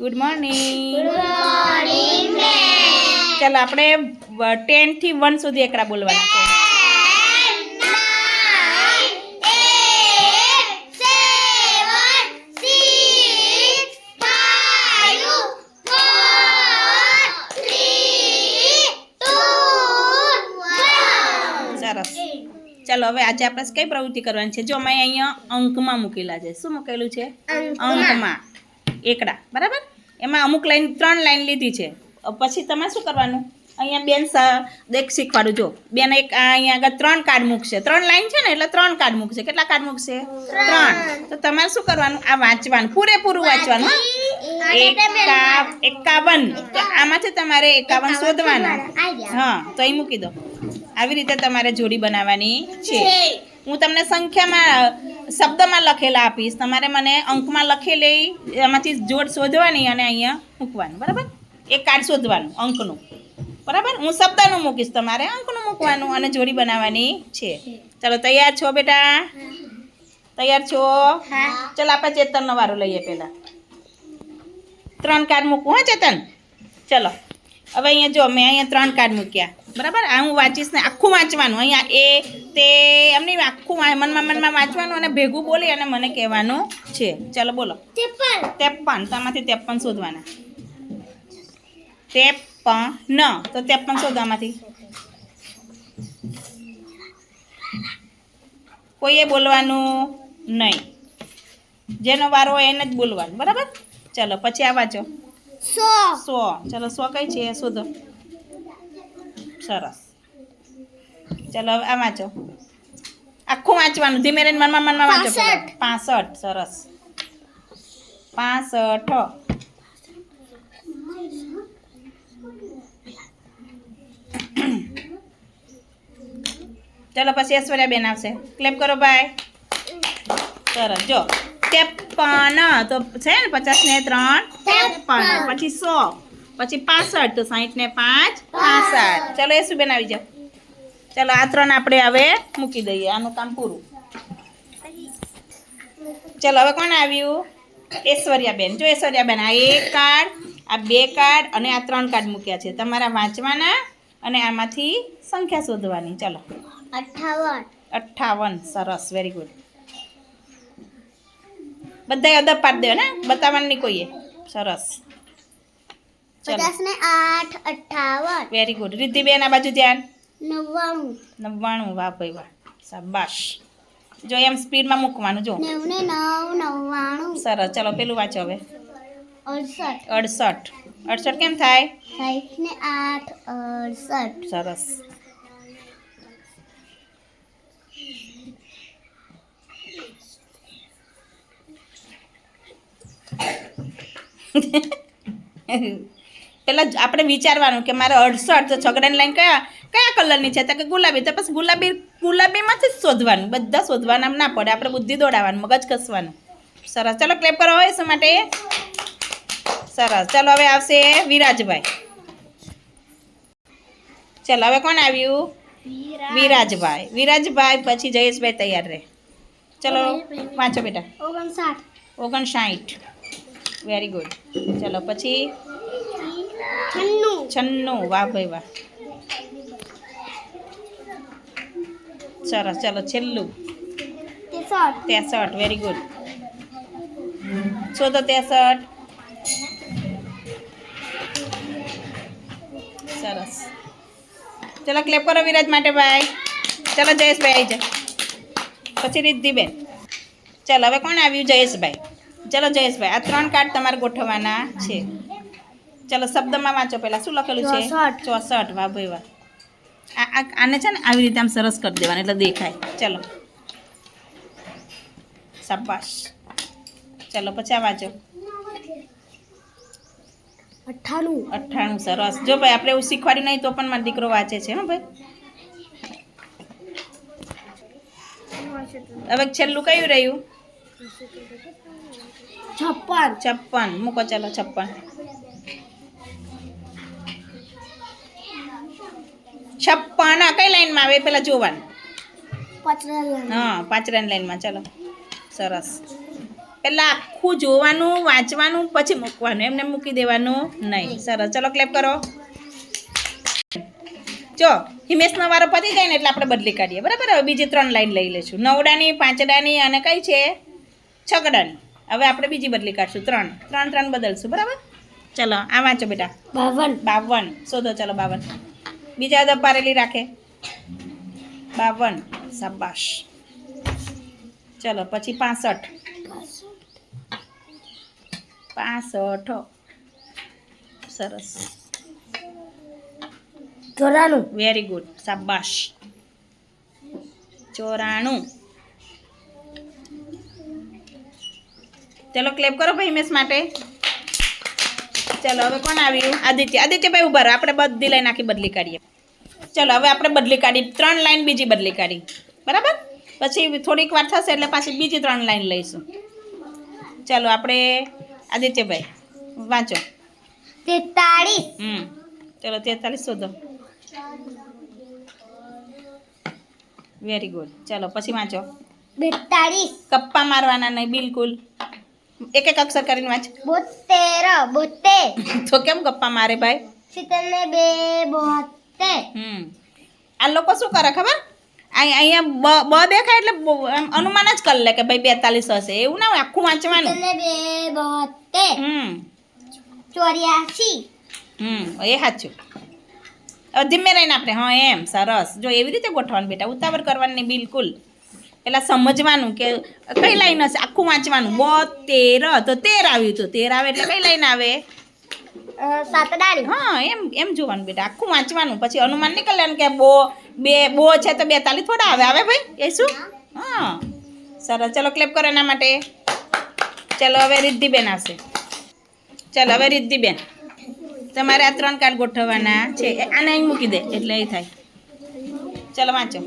Good morning ચાલો આપણે ટેનથી one સુધી એકડા બોલવાના છે. સરસ. ચાલો હવે આજે આપણે કઈ પ્રવૃત્તિ કરવાની છે? જો અમે અહીંયા અંકમાં મૂકેલા છે. શું મૂકેલું છે? અંકમાં. એકડા બરાબર? એમાં અમુક લાઈન ત્રણ લાઈન લીધી છે. પછી તમારે શું કરવાનું? અહીંયા બેન દેખ શીખવાડું જો. બેન એક અહીંયા આગળ ત્રણ કાર્ડ મૂકશે. ત્રણ લાઈન છે ને એટલે ત્રણ કાર્ડ મૂકશે. કેટલા કાર્ડ મૂકશે? ત્રણ. તો તમારે શું કરવાનું? આ વાંચવાનું. પૂરેપૂરું વાંચવાનું એકાવન. તો આમાંથી તમારે એકાવન શોધવાના. હા તો અહીં મૂકી દો. આવી રીતે તમારે જોડી બનાવવાની છે. હું તમને સંખ્યામાં શબ્દમાં લખેલા આપીશ. તમારે મને અંકમાં લખેલી એમાંથી જોડ શોધવાની અને અહીંયા મૂકવાનું, બરાબર? એક કાર્ડ શોધવાનું, અંકનું. બરાબર? હું શબ્દનું મૂકીશ, તમારે અંકનું મૂકવાનું અને જોડી બનાવવાની છે. ચાલો, તૈયાર છો બેટા? તૈયાર છો? ચાલો, આપણે ચેતનનો વારો લઈએ પહેલાં. ત્રણ કાર્ડ મૂકું, હા ચેતન? ચલો, હવે અહીંયા જો, મેં અહીંયા ત્રણ કાર્ડ મૂક્યા. બરાબર? આ હું વાંચીશ ને આખું વાંચવાનું. અહીંયા એ તે એમ નહીં આખું મનમાં મનમાં વાંચવાનું અને ભેગું બોલી અને મને કહેવાનું છે. ચાલો બોલો. ત્રેપન. તમામાંથી ત્રેપન શોધવાના. ત્રેપન. તો ત્રેપન શોધવામાંથી કોઈએ બોલવાનું નહીં. જેનો વારો હોય એને જ બોલવાનું. બરાબર? ચાલો પછી આ વાંચો. સો. સો. ચલો સો કઈ છે? શોધો. સરસ. ચલો હવે આ વાંચો. આખું વાંચવાનું. ધીમે રહીને મનમાં મનમાં વાંચો પાસઠ. સરસ. પાસઠ ચલો પછી ઐશ્વર્યા બેન આવશે. ક્લેપ કરો ભાઈ સરસ. જો ત્રેપન તો છે ને પચાસ ને ત્રણ? ત્રેપન પછી સો. પછી પાસઠ તો સાહીઠ ને પાંચ. પાસઠ. ચલો એ શું બેન આવી જાઓ? ચલો આ ત્રણ આપણે હવે મૂકી દઈએ આનું કામ પૂરું. ચલો હવે કોણ આવ્યું? ઐશ્વર્યાબેન. જો ઐશ્વર્યાબેન આ એક કાર્ડ આ બે કાર્ડ અને આ ત્રણ કાર્ડ મૂક્યા છે. તમારા વાંચવાના અને આમાંથી સંખ્યા શોધવાની. ચલો. અઠાવન. અઠ્ઠાવન સરસ. વેરી ગુડ બધાએ અદબ પાડી દેવા ને. બતાવવાની કોઈએ? સરસ. પચાસ ને આઠ અઠાવન વેરી ગુડ રિદ્ધિબેન આ બાજુ ધ્યાન. નવ્વાણું. નવ્વાણું. વાહ ભાઈ વાહ. શાબાશ. જો એમ સ્પીડમાં મૂકવાનું જો. નેવું ને નવ નવ્વાણું. સરસ. ચલો પેલું વાંચો હવે. અડસઠ. અડસઠ. અડસઠ કેમ થાય? સાઠ ને આઠ અડસઠ. સરસ. જ આપણે વિચારવાનું કે મારે અડસઠ અડસો છગડાની લાઈન કયા કયા કલરની છે? તો કે ગુલાબી. તો પછી ગુલાબી ગુલાબીમાંથી જ શોધવાનું. બધા શોધવાના ના પડે. આપણે બુદ્ધિ દોડાવવાનું મગજ કસવાનું. સરસ. ચલો ક્લેપ કરો હોય શું માટે. સરસ. ચલો હવે આવશે વિરાજભાઈ. ચાલો હવે કોણ આવ્યું? વિરાજભાઈ. વિરાજભાઈ પછી જયેશભાઈ તૈયાર રહે. ચલો વાંચો બેટા. ઓગણસાઠ. ઓગણસાઠ. વેરી ગુડ ચલો પછી છન્નું. છન્નું. વાહ ભાઈ વાહ. સરસ. ચલો છેલ્લું. ત્રેસઠ. વેરી ગુડ શોધો ત્રેસઠ? સરસ. ચલો ક્લેપ કરો વિરાજ માટે ભાઈ. ચલો જયેશભાઈ આવી જાય પછી રિદ્ધિબેન. ચલો હવે કોણ આવ્યું? જયેશભાઈ. ચલો જયેશભાઈ આ ત્રણ કાર્ડ તમારે ગોઠવવાના છે. ચલો શબ્દમાં વાંચો પહેલાં. શું લખેલું છે? ચોસઠ. વાહ ભાઈ વાહ. આ આ- આને છે ને આવી રીતે આમ સરસ કરી દેવાનું એટલે દેખાય. ચલો. શાબાશ. ચલો પછી આ વાંચો. અઠ્ઠાણું. અઠ્ઠાણું સરસ. જો ભાઈ આપણે એવું શીખવાડ્યું નહીં તો પણ મારો દીકરો વાંચે છે હો ભાઈ. હવે છેલ્લું કયું રહ્યું? છપ્પન. છપ્પન. મૂકો ચાલો છપ્પન. છપ્પન કઈ લાઈનમાં આવે? પેલા જોવાનું. હા પાંચરાની લાઈનમાં ચાલો. સરસ. પહેલાં આખું જોવાનું વાંચવાનું પછી મૂકવાનું. એમને મૂકી દેવાનું નહીં. સરસ. ચલો ક્લેપ કરો. જો હિમેશનો વારો પતી જાય ને એટલે આપણે બદલી કાઢીએ. બરાબર? હવે બીજી ત્રણ લાઈન લઈ લઈશું. નવડાની પાંચડાની અને કઈ છે? છગડાની. હવે આપણે બીજી બદલી કાઢશું. ત્રણ. ત્રણ ત્રણ બદલશું. બરાબર? ચલો આ વાંચો બેટા. બાવન. બાવન. શોધો ચલો બાવન. બીજા અદબ પારેલી રાખે. બાવન. શાબાશ. ચલો પછી પાસઠ. પાસઠ. સરસ. ચોરાણું. વેરી ગુડ શાબાશ. ચોરાણું. ચલો ક્લેપ કરો ભાઈ હિમેશ માટે. ચલો હવે કોણ આવ્યું? આદિત્ય. આદિત્યભાઈ ઊભા રહો. આપણે બધી લઈ નાખી બદલી કાઢીએ. ચલો હવે આપણે બદલી કાઢી. ત્રણ લાઈન બીજી બદલી કાઢી. બરાબર? પછી થોડીક વાર થશે એટલે પાછી બીજી ત્રણ લાઈન લઈશું. ચાલો આપણે આદિત્યભાઈ વાંચો. તેતાળીસ. હમ. ચલો તેતાલીસ શોધો. વેરી ગુડ ચાલો પછી વાંચો. બેતાળીસ. કપ્પા મારવાના નહીં બિલકુલ. એક એક અક્ષર કરીને વાંચ. બોતેર બોતેર. તો કેમ ગપ્પા મારે ભાઈ? સિત્તેર ને બે હમ. આ લોકો શું કરે ખબર? અહીંયા બ દેખાય એટલે અનુમાન જ કરી લે કે ભાઈ બેતાલીસ હશે. એવું ના આખું વાંચવાનું. એટલે બે બોતેર હમ. ચોર્યાસી. હમ એ સાચું. ધીમે રહીને આપણે હા એમ સરસ. જો એવી રીતે ગોઠવાનું બેટા ઉતાવળ કરવાની બિલકુલ. પેલા સમજવાનું કે કઈ લાઈન હશે આખું વાંચવાનું. બોતેર તો તેર આવ્યું હતું તેર આવે એટલે કઈ લાઈન આવે? સાતડાળી હા એમ એમ જોવાનું બેટા. આખું વાંચવાનું. પછી અનુમાન નહીં લેવાનું કે બો બે બો છે તો બેતાલીસ થોડા આવે. આવે ભાઈ? એ શું? હા. સરસ. ચલો ક્લેપ કરો એના માટે. ચલો હવે રિદ્ધિબેન આવશે. ચલો હવે રિદ્ધિબેન. તમારે આ ત્રણ કાર્ડ ગોઠવવાના છે. આને અહીં મૂકી દે. એટલે એ થાય. ચલો વાંચો.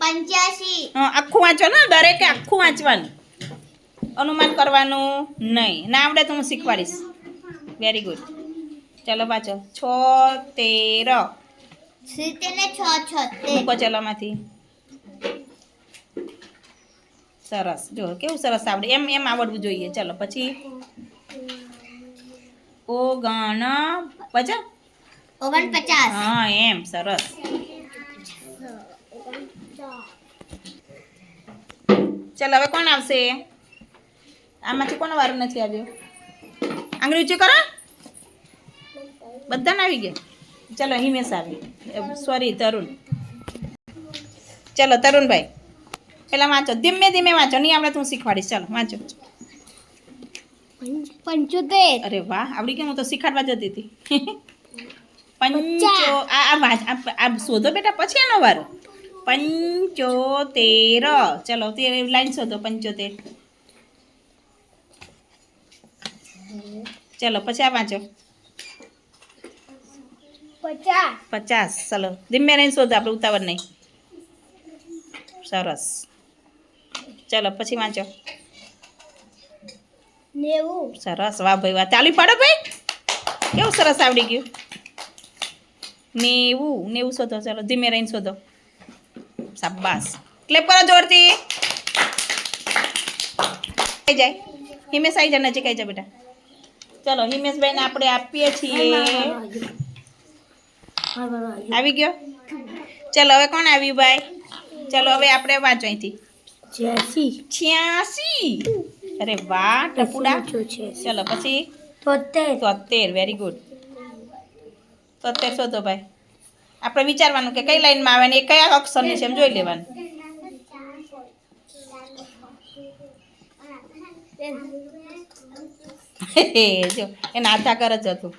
પંચ્યાસી. આખું વાંચો ને દરેકે આખું વાંચવાનું. અનુમાન કરવાનું નહીં. ના આવડે તો હું શીખવાડીશ. વેરી ગુડ ચલો વાંચો છ તેર સિત્તેર ને છ છોતેર મૂકો ચલોમાંથી સરસ જો કેવું સરસ આવડે એમ એમ આવડવું જોઈએ ચલો પછી ઓગણ પચાસ ઓગણપચાસ હા એમ સરસ ચાલ હવે કોણ આવશે આમાંથી કોનો વારો નથી આવ્યો આંગળી ઊંચી કરો બધાને આવી ગયા? ચલો હિમેશ આવી સોરી. તરુણ. ચલો તરુણભાઈ. પેલા વાંચો. ધીમે ધીમે વાંચો. નહીં આપણે તું શીખવાડીશ. ચાલો વાંચો. પંચોતેર. અરે વાહ આવડી કેમ હું તો શીખાડવા જતી હતી. પંચો આ આ વાંચ આ- આ શોધો બેટા પછી એનો વારો. પંચોતેર. ચલો તે લાઈન શોધો પંચોતેર. ચલો પછી આ વાંચો. પચાસ. ચલો ધીમે રહીને શોધો આપણે ઉતાવળ નહીં. સરસ. ચલો પછી વાંચો. નેવું. સરસ. વાહ ભાઈ વાહ. ચાલી પડો ભાઈ. કેવું સરસ આવડી ગયું. નેવું. નેવું શોધો ચલો ધીમે રહીને શોધો. સાબાસ ક્લેપ કરો જોરથી. આવી જાય. હિમેશ આવી જાય નજીક આવી જાય બેટા. ચલો હિમેશભાઈને આપણે આપીએ છીએ. આવી ગયો? ચલો હવે કોણ આવ્યું ભાઈ? ચલો હવે આપણે વાંચો અહીંથી. છ્યાસી. અરે વાહ ટપુડા. ચલો પછી? તોતેર. તોતેર વેરી ગુડ તોતેર શોધો ભાઈ. આપણે વિચારવાનું કે કઈ લાઈનમાં આવે ને એ કયા અક્ષરની છે એમ જોઈ લેવાનું. જો એના આધા કર જ હતું.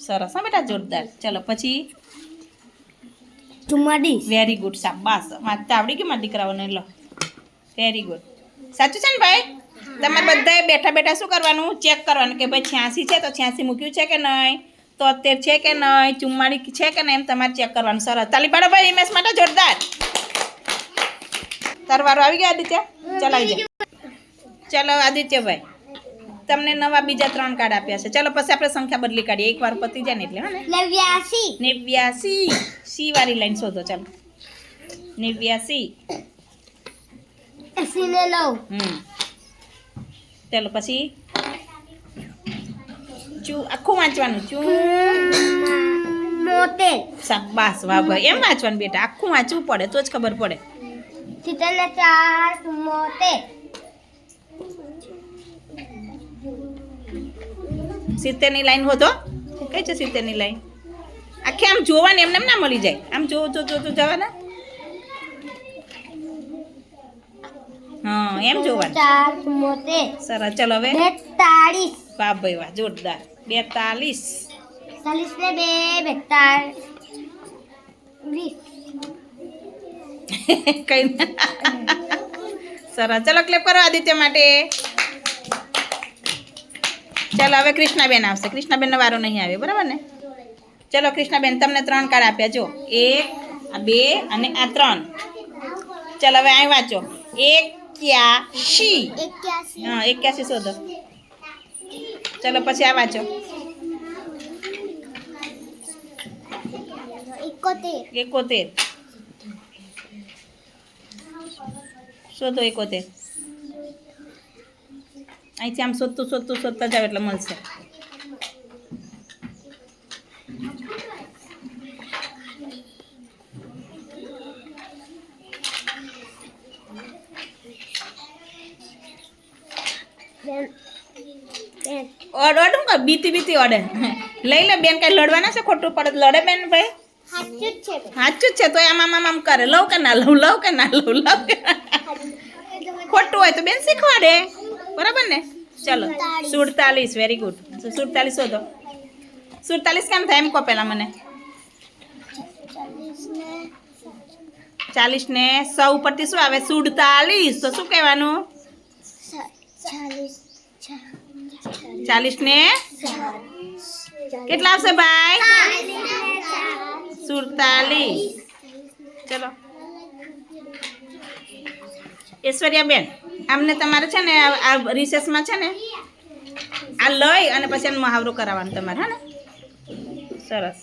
સરસ હા બેટા જોરદાર. ચલો પછી? ચુમ્માલીસ વેરી ગુડ શાબાશ વાંચતા આવડી ગયું મારા દીકરાઓને, લો. વેરી ગુડ સાચું છે ને ભાઈ? તમારે બધાએ બેઠા બેઠા શું કરવાનું? ચેક કરવાનું કે ભાઈ છ્યાસી છે તો છ્યાસી મૂક્યું છે કે નહીં? તોતેર છે કે નહીં? ચુમ્માળી છે કે નહીં? એમ તમારે ચેક કરવાનું. સરસ. તાલી પાડો ભાઈ ઇમેજ માટે જોરદાર. તારવારો આવી ગયો, આદિત્ય? ચલાવી ચલો ચાલો આદિત્યભાઈ તમને નવા બીજા ત્રણ કાર્ડ આપ્યા છે. ચલો પછી આપણે સંખ્યા બદલી કાઢીએ. એકવાર પતી જાય ને એટલે હા ને? નેવ્યાસી. નેવ્યાસી. સી વાળી લાઈન શોધો ચાલો. નેવ્યાસી. એસી ને નવ. હમ. ચાલો પછી. ચુ આખું વાંચવાનું. ચુ. મોતેર શાબાશ વાહ ભાઈ. એમ વાંચવાનું બેટા. આખું વાંચવું પડે તો જ ખબર પડે. સિત્તેર ને ચાર મોતેર સિત્તેરની લાઈન હોતો કઈ છે સિત્તેરની લાઈન આખી આમ જોવાની એમને એમ ના મળી જાય. આમ જો જો જો જો જવાના. હા એમ જોવાનું. સરસ ચલો હવે. બેતાળીસ. વાહ ભાઈ વાહ જોરદાર. બેતાલીસ ચાલીસ ને બે બેતાળીસ. કઈ સરસ ચલો ક્લેપ કરો આદિત્ય માટે. ચાલો હવે કૃષ્ણાબેન આવશે. કૃષ્ણાબેનનો વારો નહીં આવે બરાબર ને? ચલો કૃષ્ણાબેન તમને ત્રણ કાર્ડ આપ્યા. જો એક આ બે અને આ ત્રણ. ચલો હવે અહીં વાંચો. એક્યાસી હા એક્યાસી શોધો. ચલો પછી આ વાંચો. એકોતેર. શોધો એકોતેર. અહીંથી આમ શોધતું શોધતું, શોધતા જાવ એટલે મળશે. ઓડ ઓડ હું બીતી બીતી ઓડે. લઈ લે બેન, કઈ લડવાના છે? ખોટું પડે લડે બેન ભાઈ. સાચું છે તો આમ આમ આમ કરે. લવ કે ના લવ લવ કે ના લવ લવ ખોટું હોય તો બેન શીખવાડે. બરાબર ને? ચલો. સુડતાલીસ. વેરી ગુડ સુડતાલીસ શોધો. સુડતાલીસ કેમ થાય? એમ કહો પહેલાં મને. ચાલીસ ને ચાલીસ ને સો ઉપરથી શું આવે? સુડતાલીસ. તો શું કહેવાનું? ચાલીસ ચાલીસ ને કેટલા આવશે ભાઈ? સુડતાલીસ. ચલો. ઐશ્વર્યાબેન, આમને તમારે છે ને આ રિસેસમાં છે ને આ લઈ અને પછી એનો મહાવરો કરાવવાનો તમારે, હા ને? સરસ.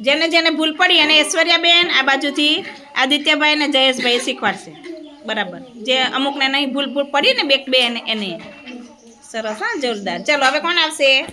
જેને જેને ભૂલ પડી અને ઐશ્વર્યાબેન, આ બાજુથી આદિત્યભાઈ અને જયેશભાઈ શીખવાડશે. બરાબર. જે અમુકને નહીં ભૂલ ભૂલ પડી ને બે બે એને એને. સરસ, હા, જોરદાર. ચલો, હવે કોણ આવશે?